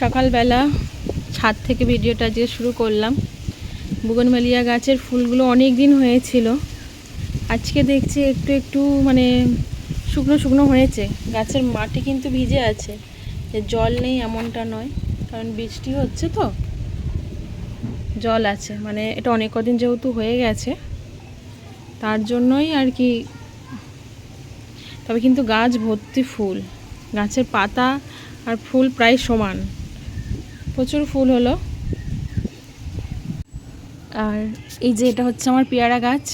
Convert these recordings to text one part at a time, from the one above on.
সকালবেলা ছাদ থেকে ভিডিওটা আজকে শুরু করলাম। বুগনমালিয়া গাছের ফুলগুলো অনেক দিন হয়েছিল। আজকে দেখছি একটু একটু মানে শুকনো শুকনো হয়েছে। গাছের মাটি কিন্তু ভিজে আছে। যে জল নেই এমনটা নয়, কারণ বৃষ্টি হচ্ছে তো। জল আছে মানে এটা অনেক কদিন যেহেতু হয়ে গেছে। তার জন্যই আর কি। তবে কিন্তু গাছ ভর্তি ফুল। গাছের পাতা আর ফুল প্রায় সমান। প্রচুর ফুল হলো। আর এই যে এটা হচ্ছে আমার পেয়ারা গাছ।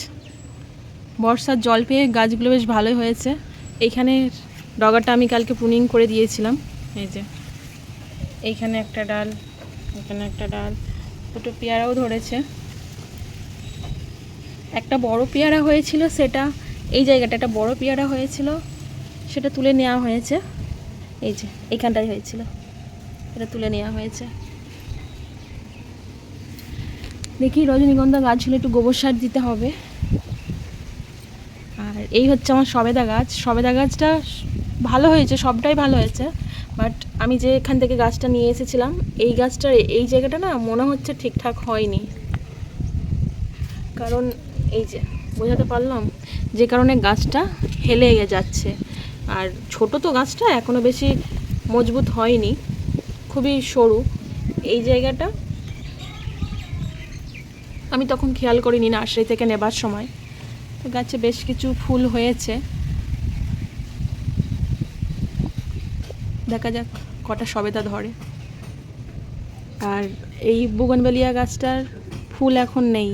বর্ষার জল পেয়ে গাছগুলো বেশ ভালোই হয়েছে। এইখানে ডগাটা আমি কালকে পুনিং করে দিয়েছিলাম। এই যে, এইখানে একটা ডাল, এখানে একটা ডাল, দুটো পেয়ারাও ধরেছে। একটা বড় পেয়ারা হয়েছিল সেটা, এই জায়গাটা একটা বড় পেয়ারা হয়েছিল, সেটা তুলে নেওয়া হয়েছে। এই যে এইখানটাই হয়েছিল। এটা তুলে নেওয়া হয়েছে। দেখি রজনীগন্ধা গাছগুলো একটু গোবর সার দিতে হবে। আর এই হচ্ছে আমার সবেদা গাছ। সবেদা গাছটা ভালো হয়েছে, সবটাই ভালো হয়েছে। বাট আমি যে এখান থেকে গাছটা নিয়ে এসেছিলাম, এই গাছটার এই জায়গাটা না মনে হচ্ছে ঠিকঠাক হয়নি। কারণ এই যে, বোঝাতে পারলাম, যে কারণে গাছটা হেলে যাচ্ছে। আর ছোট তো গাছটা এখনও বেশি মজবুত হয়নি। খুবই সরু এই জায়গাটা। আমি তখন খেয়াল করিনি নার্সারি থেকে নেবার সময়। তো গাছে বেশ কিছু ফুল হয়েছে। দেখা যাক কটা সবেদা ধরে। আর এই বুগনবেলিয়া গাছটার ফুল এখন নেই।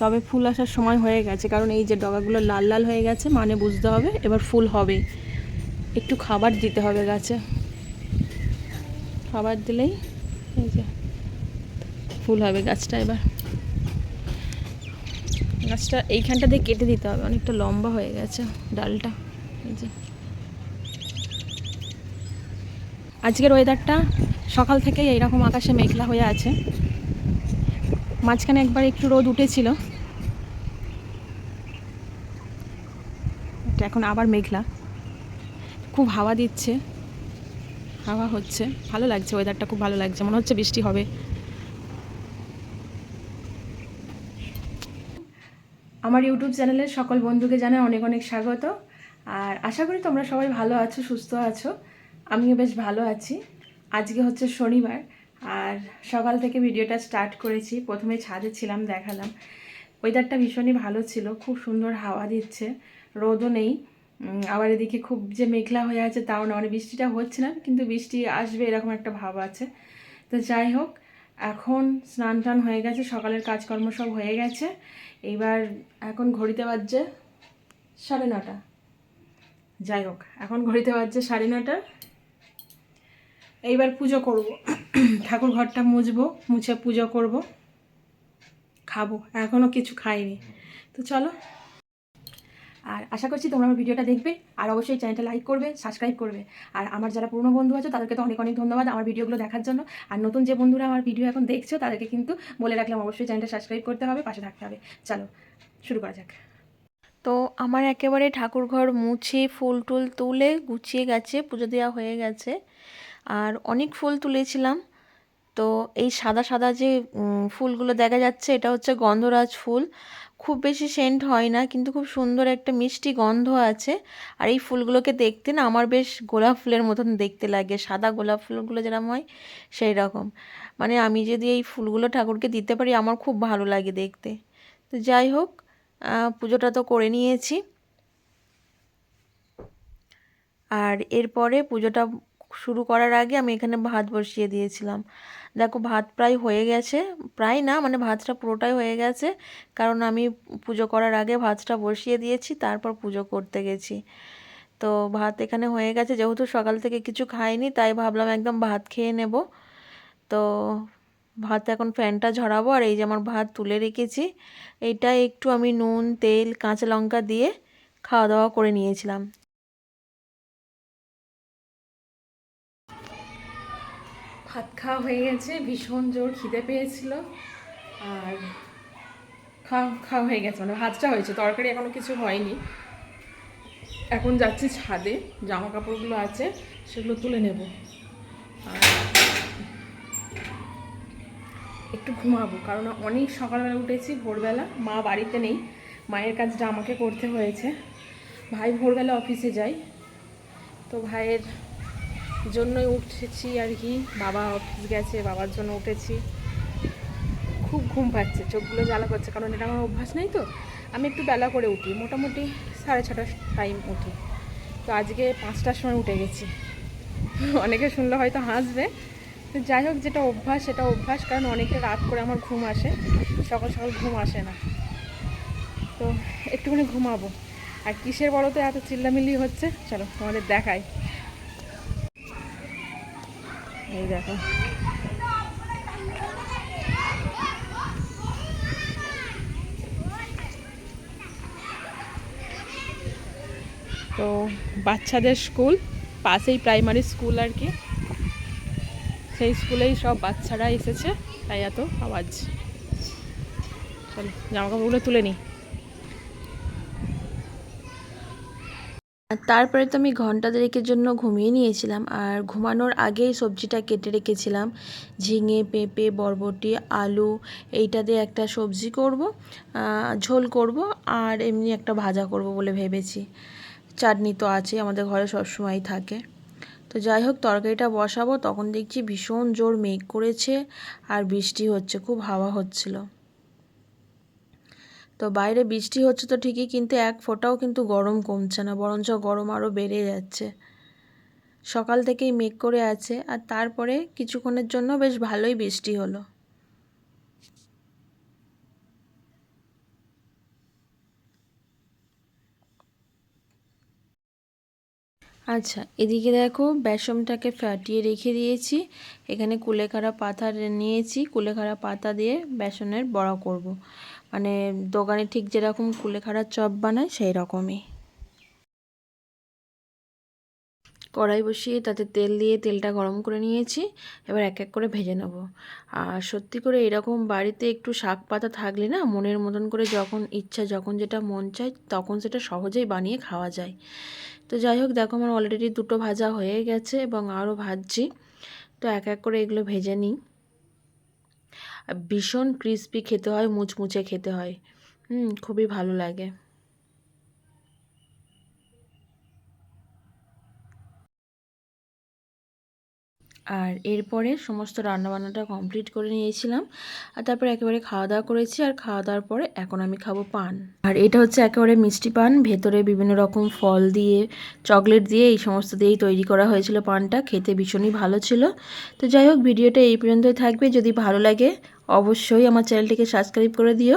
তবে ফুল আসার সময় হয়ে গেছে, কারণ এই যে ডগাগুলো লাল লাল হয়ে গেছে মানে বুঝতে হবে এবার ফুল হবে। একটু খাবার দিতে হবে গাছে। খাবার দিলেই এই যে ফুল হবে গাছটা এবার। গাছটা এইখানটা দিয়ে কেটে দিতে হবে, অনেকটা লম্বা হয়ে গেছে ডালটা, এই যে। আজকের ওয়েদারটা সকাল থেকে এইরকম আকাশে মেঘলা হয়ে আছে। মাঝখানে একবার একটু রোদ উঠেছিল। এখন আবার মেঘলা। খুব হাওয়া দিচ্ছে। হাওয়া হচ্ছে। ভালো লাগছে ওয়েদারটা খুব ভালো লাগছে। মনে হচ্ছে বৃষ্টি হবে। আমার ইউটিউব চ্যানেলের সকল বন্ধুকে জানাই অনেক অনেক স্বাগত। আর আশা করি তোমরা সবাই ভালো আছো, সুস্থ আছো। আমিও বেশ ভালো আছি। আজকে হচ্ছে শনিবার, আর সকাল থেকে ভিডিওটা স্টার্ট করেছি। প্রথমে ছাদে ছিলাম, দেখালাম। ওয়েদারটা ভীষণই ভালো ছিল। খুব সুন্দর হাওয়া দিচ্ছে। রোদও নেই। আবার এদিকে খুব যে মেঘলা হয়ে আছে তাও না মানে বৃষ্টিটা হচ্ছে না, কিন্তু বৃষ্টি আসবে এরকম একটা ভাব আছে। তো যাই হোক, এখন স্নান টান হয়ে গেছে, সকালের কাজকর্ম সব হয়ে গেছে। এইবার এখন ঘড়িতে বাজছে সাড়ে নটা। যাই হোক, এখন ঘড়িতে বাজছে সাড়ে নটা। এইবার পুজো করব। ঠাকুর ঘরটা মুছবো, মুছে পুজো করব। খাব এখনও কিছু খাইনি। তো চলো আর আশা করছি তোমরা আমার ভিডিওটা দেখবে, আর অবশ্যই চ্যানেলটা লাইক করবে সাবস্ক্রাইব করবে। আর আমার যারা পুরনো বন্ধু আছে, তাদেরকে তো অনেক অনেক ধন্যবাদ আমার ভিডিওগুলো দেখার জন্য। আর নতুন যে বন্ধুরা আমার ভিডিও এখন দেখছ, তাদেরকে কিন্তু বলে রাখলাম অবশ্যই চ্যানেলটা সাবস্ক্রাইব করতে হবে, পাশে থাকতে হবে। চলো, শুরু করা যাক। তো আমার একেবারে ঠাকুর ঘর মুছে ফুল টুল তুলে গুছিয়ে গেছে, পুজো দেওয়া হয়ে গেছে। আর অনেক ফুল তুলেছিলাম। তো এই সাদা সাদা যে ফুলগুলো দেখা যাচ্ছে, এটা হচ্ছে গন্ধরাজ ফুল। খুব বেশি সেন্ট হয় না, কিন্তু খুব সুন্দর একটা মিষ্টি গন্ধ আছে। আর এই ফুলগুলোকে দেখতে না, আমার বেশ গোলাপ ফুলের মতন দেখতে লাগে। সাদা গোলাপ ফুলগুলো যেরকম হয় সেই রকম মানে আমি যদি এই ফুলগুলো ঠাকুরকে দিতে পারি, আমার খুব ভালো লাগে দেখতে। তো যাই হোক পুজোটা তো করে নিয়েছি। আর এরপরে পুজোটা শুরু করার আগে আমি এখানে ভাত বসিয়ে দিয়েছিলাম। দেখো ভাত প্রায় হয়ে গেছে। প্রায় না মানে ভাতটা পুরোটাই হয়ে গেছে। কারণ আমি পুজো করার আগে ভাতটা বসিয়ে দিয়েছি, তারপর পুজো করতে গেছি। তো ভাত এখানে হয়ে গেছে, যেহেতু সকাল থেকে কিছু খাইনি, তাই ভাবলাম একদম ভাত খেয়ে নেব। তো ভাত এখন ফ্যানটা ঝরাবো, আর এই যে আমার ভাত তুলে রেখেছি। এইটা একটু আমি নুন, তেল, কাঁচা লঙ্কা দিয়ে খাওয়া দাওয়া করে নিয়েছিলাম। ভাত খাওয়া হয়ে গেছে, ভীষণ জোর খিদে পেয়েছিল। আর খাওয়া খাওয়া হয়ে গেছে মানে ভাতটা হয়েছে, তরকারি এখনও কিছু হয়নি। এখন যাচ্ছি ছাদে জামা কাপড়গুলো আছে, সেগুলো তুলে নেব। আর একটু ঘুমাবো, কারণ অনেক সকালবেলা উঠেছি, ভোরবেলা, মা বাড়িতে নেই, মায়ের কাজটা আমাকে করতে হয়েছে। ভাই ভোরবেলা অফিসে যায়, তো ভাইয়ের জন্যই উঠেছি আর কি। বাবা অফিস গেছে, বাবার জন্য উঠেছি। খুব ঘুম পাচ্ছে, চোখগুলো জ্বালা করছে, কারণ এটা আমার অভ্যাস নেই তো। আমি একটু বেলা করে উঠি, মোটামুটি সাড়ে ছটার টাইম উঠি। তো আজকে পাঁচটার সময় উঠে গেছি। অনেকে শুনলে হয়তো হাসবে। তো যাই হোক, যেটা অভ্যাস, সেটা অভ্যাস, কারণ অনেকটা রাত করে আমার ঘুম আসে। সকাল সকাল ঘুম আসে না। তো একটুখানি ঘুমাবো। আর কিসের বলো তো, এত চিল্লামিল্লি হচ্ছে? চলো তোমাদের দেখাই। এই দেখো। তো বাচ্চাদের স্কুল, পাশেই প্রাইমারি স্কুল আর কি। সেই স্কুলেই সব বাচ্চারা এসেছে, তাই এত আওয়াজ। চলো জামা কাপড়গুলো তুলে নিই তারপরে তো আমি ঘণ্টা দেড়েকের জন্য ঘুমিয়ে নিয়েছিলাম। আর ঘুমানোর আগেই সবজিটা কেটে রেখেছিলাম। ঝিঙে, পেঁপে, বরবটি, আলু, এইটা দিয়ে একটা সবজি করব ঝোল করব আর এমনি একটা ভাজা করব বলে ভেবেছি। চাটনি তো আছে, আমাদের ঘরে সবসময়ই থাকে। তো যাই হোক, তরকারিটা বসাবো, তখন দেখছি ভীষণ জোর মেঘ করেছে আর বৃষ্টি হচ্ছে, খুব হাওয়া হচ্ছিল। তো বাইরে বৃষ্টি হচ্ছে তো ঠিকই, কিন্তু এক ফোঁটাও কিন্তু গরম কমছে না, বরঞ্চ গরম আরও বেড়ে যাচ্ছে। সকাল থেকেই মেঘ করে আছে, আর তারপরে কিছুক্ষণের জন্য বেশ ভালোই বৃষ্টি হলো। আচ্ছা এদিকে দেখো বেসনটাকে ফাটিয়ে রেখে দিয়েছি। এখানে কুলেখাড়া পাতা নিয়েছি, কুলেখাড়া পাতা দিয়ে বেসনের বড়া করব। মানে দোকানে ঠিক যেরকম কুলেখাড়ার চপ বানায় সেই রকমই কড়াই বসিয়ে তাতে তেল দিয়ে তেলটা গরম করে নিয়েছি, এবার এক এক করে ভেজে নেব। আর সত্যি করে এরকম বাড়িতে একটু শাক পাতা থাকলে না, মনের মতন করে যখন ইচ্ছা, যখন যেটা মন চায়, তখন সেটা সহজেই বানিয়ে খাওয়া যায়। তো যাই হোক, দেখো আমার অলরেডি দুটো ভাজা হয়ে গেছে এবং আরও ভাজছি। তো এক এক করে এগুলো ভেজে নিই। ভীষণ ক্রিস্পি খেতে হয়, মুচমুচে খেতে হয়। হুম, খুবই ভালো লাগে। আর এরপরে সমস্ত রান্নাবান্নাটা কমপ্লিট করে নিয়েছিলাম। আর তারপরে একেবারে খাওয়া দাওয়া করেছি। আর খাওয়া দাওয়ার পরে এখন আমি খাব পান। আর এটা হচ্ছে একেবারে মিষ্টি পান। ভেতরে বিভিন্ন রকম ফল দিয়ে, চকলেট দিয়ে এই সমস্ত দিয়েই তৈরি করা হয়েছিল পানটা। খেতে ভীষণই ভালো ছিল। তো যাই হোক, ভিডিওটা এই পর্যন্তই থাকবে। যদি ভালো লাগে অবশ্যই আমার চ্যানেলটিকে সাবস্ক্রাইব করে দিও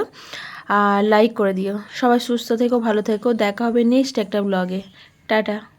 আর লাইক করে দিও। সবাই সুস্থ থেকো, ভালো থেকো। দেখা হবে নেক্সট একটা ব্লগে টাটা।